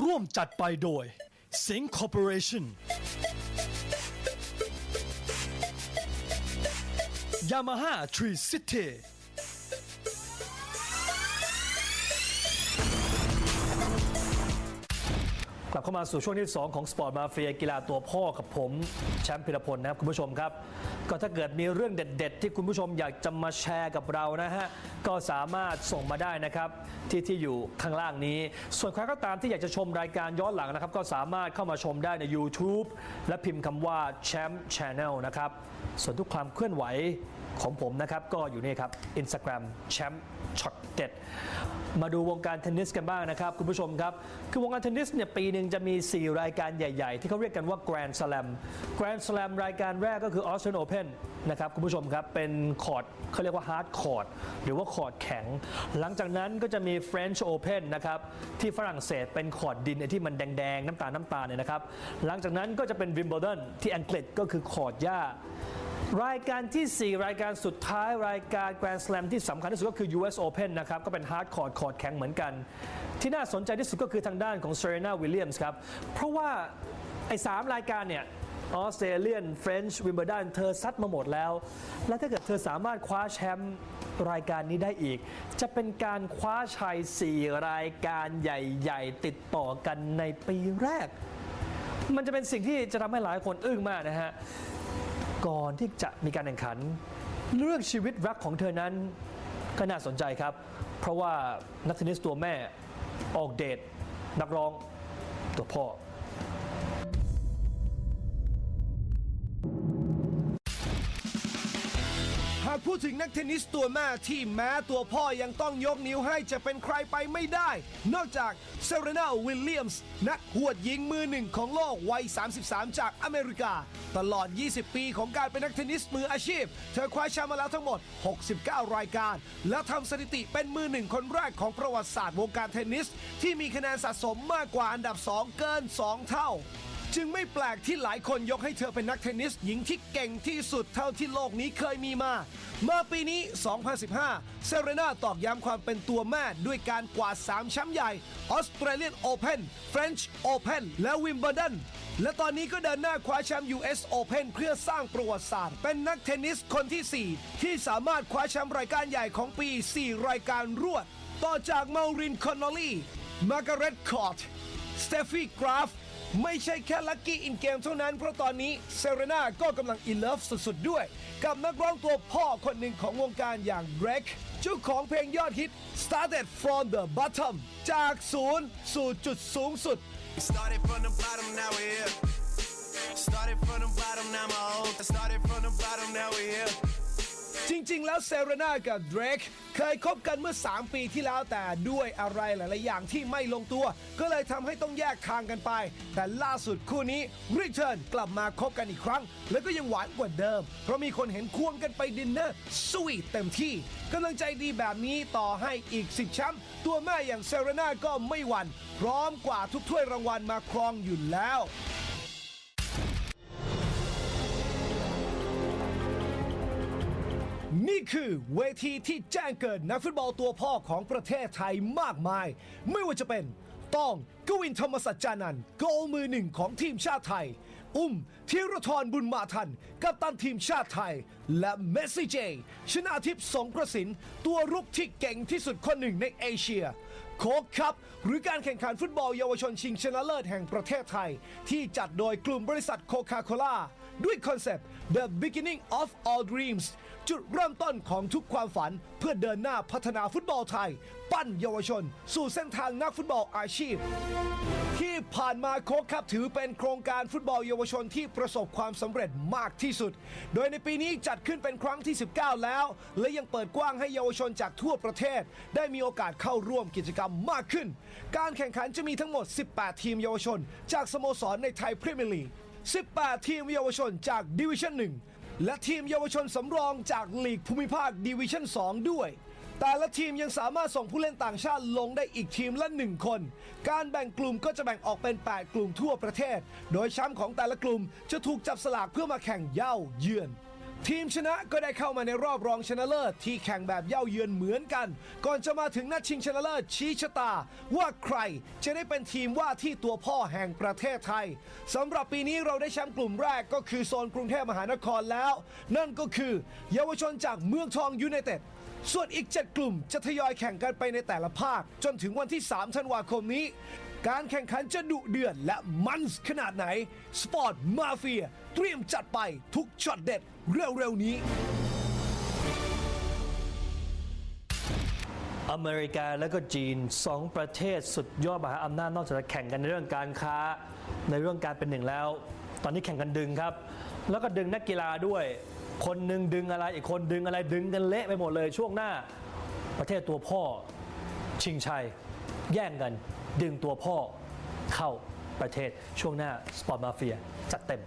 ร่วมจัดไปโดย Sing Corporation Yamaha Tree City กลับเข้ามาสู่ช่วงที่ 2 ของสปอร์ตมาเฟียกีฬาตัวพ่อกับผม แชมป์พิรพลนะครับคุณผู้ชมครับ ก็ถ้าเกิดมีเรื่องเด็ด ๆ ที่คุณผู้ชมอยากจะมาแชร์กับเรานะฮะ ก็สามารถส่งมาได้นะครับ ที่ที่อยู่ข้างล่างนี้ ส่วนใครก็ตามที่อยากจะชมรายการย้อนหลังนะครับ ก็สามารถเข้ามาชมได้ใน YouTube และพิมพ์คำว่าแชมป์ช n แนลนะครับส่วนทุกความเคลื่อนไหว ของผมนะครับก็อยู่นี่ครับ Instagram แชมป์ช็อตเด็ดมาดูวงการเทนนิสกันบ้างนะครับ คุณผู้ชมครับ คือวงการเทนนิสเนี่ยปีหนึ่งจะมี 4 รายการใหญ่ ๆ ที่เขาเรียกกันว่า Grand Slam Grand Slam รายการแรกก็คือ Austrian Open นะครับคุณผู้ชมครับ เป็นคอร์ดเขาเรียกว่าฮาร์ดคอร์ดหรือว่าคอร์ดแข็ง หลังจากนั้นก็จะมี French Open นะครับที่ฝรั่งเศสเป็นคอร์ดดินที่มันแดง ๆ น้ำตาลน้ำตาลเนี่ยนะครับหลังจากนั้นก็จะเป็น Wimbledon ที่อังกฤษก็คือคอร์ดหญ้า รายการทีสี่ 4 รายการสุดท้ายรายการ Grand Slam ที่สำคัญที่สุดก็คือ US Open นะครับ ก็เป็นฮาร์ดคอร์ดคอร์ดแข็งเหมือนกัน ที่น่าสนใจที่สุดก็คือทางด้านของ Serena Williams ครับ เพราะว่า ไอ้สามรายการเนี่ยออสเตรเลียนเฟรนช์วิมเบ l ดันเธอซัดมาหมดแล้ว แล้วถ้าเกิดเธอสามารถคว้าแชมป์รายการนี้ได้อีก จะเป็นการคว้าชัย 4 รายการใหญ่ ๆ ติดต่อกันในปีแรก มันจะเป็นสิ่งที่จะทำให้หลายคนอึ้งมากนะฮะ ก่อนที่จะมีการแข่งขัน เรื่องชีวิตรักของเธอนั้นก็น่าสนใจครับ เพราะว่านักเทนนิสตัวแม่ออกเดทนักร้องตัวพ่อากพูดถึงนักเทนนิสตัวแม่ที่แม้ตัวพ่อยังต้องยกนิ้วให้จะเป็นใครไปไม่ได้ นอกจากเซเรนาวิลเลียมส์นักหวดหญิงมือหนึ่งของโลกวัย 33 จากอเมริกา ตลอด 20 ปีของการเป็นนักเทนนิสมืออาชีพ เธอคว้าแชมป์มาแล้วทั้งหมด 69 รายการ และทำสถิติเป็นมือหนึ่งคนแรกของประวัติศาสตร์วงการเทนนิส ที่มีคะแนนสะสมมากกว่าอันดับ 2 เกิน 2 เท่า จึงไม่แปลกที่หลายคนยกให้เธอเป็นนักเทนนิสหญิงที่เก่งที่สุดเท่าที่โลกนี้เคยมีมา เมื่อปีนี้ 2015 เซเรนาตอกย้ำความเป็นตัวแม่ด้วยการกวาด3แชมป์ใหญ่ออสเตรเลียนโอเพนเฟรนช์โอเพนและวิมเบิลดันและตอนนี้ก็เดินหน้าคว้าแชมป์ US Open เพื่อสร้างประวัติศาสตร์ เป็นนักเทนนิสคนที่ 4 ที่สามารถคว้าแชมป์รายการใหญ่ของปี 4 รายการรวด ต่อจากมารินคอนนอลลี่มาร์กาเร็ตคอร์ตสเตฟฟี่กราฟ ไม่ใช่แค่ลัคกี้อินเกมเท่านั้น เพราะตอนนี้เซเรนาก็กำลังอินเลิฟสุดๆด้วย กับนักร้องตัวพ่อคนหนึ่งของวงการอย่างเ r ร k เจ้าของเพลงยอดฮิต Started from the bottom จากศูนย์สู่จุดสูงสุด Started from the bottom, now we're here. Started from the bottom, now my old. Started from the bottom, now we're here. จริง ๆ แล้วเซเรนากับเดรกเคยคบกันเมื่อ 3 ปีที่แล้วแต่ด้วยอะไรหลาย ๆ อย่างที่ไม่ลงตัว ก็เลยทำให้ต้องแยกทางกันไป แต่ล่าสุดคู่นี้รีเทิร์นกลับมาคบกันอีกครั้ง แล้วก็ยังหวานกว่าเดิม เพราะมีคนเห็นควงกันไปดินเนอร์สวีทเต็มที่กำลังใจดีแบบนี้ต่อให้อีก 10แชมป์ตัวแม่อย่างเซเรนาก็ไม่หวั่นพร้อมกว่าทุกถ้วยรางวัลมาครองอยู่แล้ว นี่คือเวทีที่แจ้งเกิดนักฟุตบอลตัวพ่อของประเทศไทยมากมาย ไม่ว่าจะเป็นต้องกวินธรรมสัจจานันท์โกลมือหนึ่งของทีมชาติไทย อุ้มธีรทรบุญมาทัน กัปตันทีมชาติไทย และเมสซี่เจ ชนะทิพย์สงกระสิน ตัวรุกที่เก่งที่สุดคนหนึ่งในเอเชีย โค้กครับ หรือการแข่งขันฟุตบอลเยาวชนชิงชนะเลิศแห่งประเทศไทย ที่จัดโดยกลุ่มบริษัทโคคาโคล่าด้วยคอนเซปต์ The Beginning of All Dreams จุดเริ่มต้นของทุกความฝันเพื่อเดินหน้าพัฒนาฟุตบอลไทยปั้นเยาวชน สู่เส้นทางนักฟุตบอลอาชีพ ที่ผ่านมาโค้กครับถือเป็นโครงการฟุตบอลเยาวชนที่ประสบความสำเร็จมากที่สุด โดยในปีนี้จัดขึ้นเป็นครั้งที่ 19 แล้ว และยังเปิดกว้างให้เยาวชนจากทั่วประเทศ ได้มีโอกาสเข้าร่วมกิจกรรมมากขึ้น การแข่งขันจะมีทั้งหมด 18 ทีมเยาวชน จากสโมสรในไทยพรีเมียร์ลีก 18 ทีมเยาวชนจากดิวิชั่น 1 และทีมเยาวชนสำรองจากลีกภูมิภาคดิวิชั่น 2 ด้วย แต่ละทีมยังสามารถส่งผู้เล่นต่างชาติลงได้อีกทีมละ 1 คน การแบ่งกลุ่มก็จะแบ่งออกเป็น 8 กลุ่มทั่วประเทศ โดยแชมป์ของแต่ละกลุ่มจะถูกจับสลากเพื่อมาแข่งเย่าเยือน ทีมชนะก็ได้เข้ามาในรอบรองชนะเลิศที่แข่งแบบเย่าเยือนเหมือนกัน ก่อนจะมาถึงนัดชิงชนะเลิศชี้ชะตา ว่าใครจะได้เป็นทีมว่าที่ตัวพ่อแห่งประเทศไทยสำหรับปีนี้เราได้แชมป์กลุ่มแรกก็คือโซนกรุงเทพมหานครแล้ว นั่นก็คือ เยาวชนจากเมืองทองยูไนเต็ดส่วนอีก 7 กลุ่มจะทยอยแข่งกันไปในแต่ละภาค จนถึงวันที่ 3 ธันวาคมนี้ การแข่งขันจะดุเดือดและมันส์ขนาดไหน สปอร์ตมาเฟียเตรียมจัดไปทุกช็อตเด็ดเร็วๆนี้ อเมริกาและก็จีนสองประเทศสุดยอดมหาอำนาจนอกจากจะแข่งกันในเรื่องการค้าในเรื่องการเป็นหนึ่งแล้ว ตอนนี้แข่งกันดึงครับ แล้วก็ดึงนักกีฬาด้วย คนหนึ่งดึงอะไรอีกคนดึงอะไรดึงกันเละไปหมดเลยช่วงหน้า ประเทศตัวพ่อชิงชัย แย่งกันดึงตัวพ่อเข้าประเทศช่วงหน้าสปอร์ตมาเฟียจัดเต็ม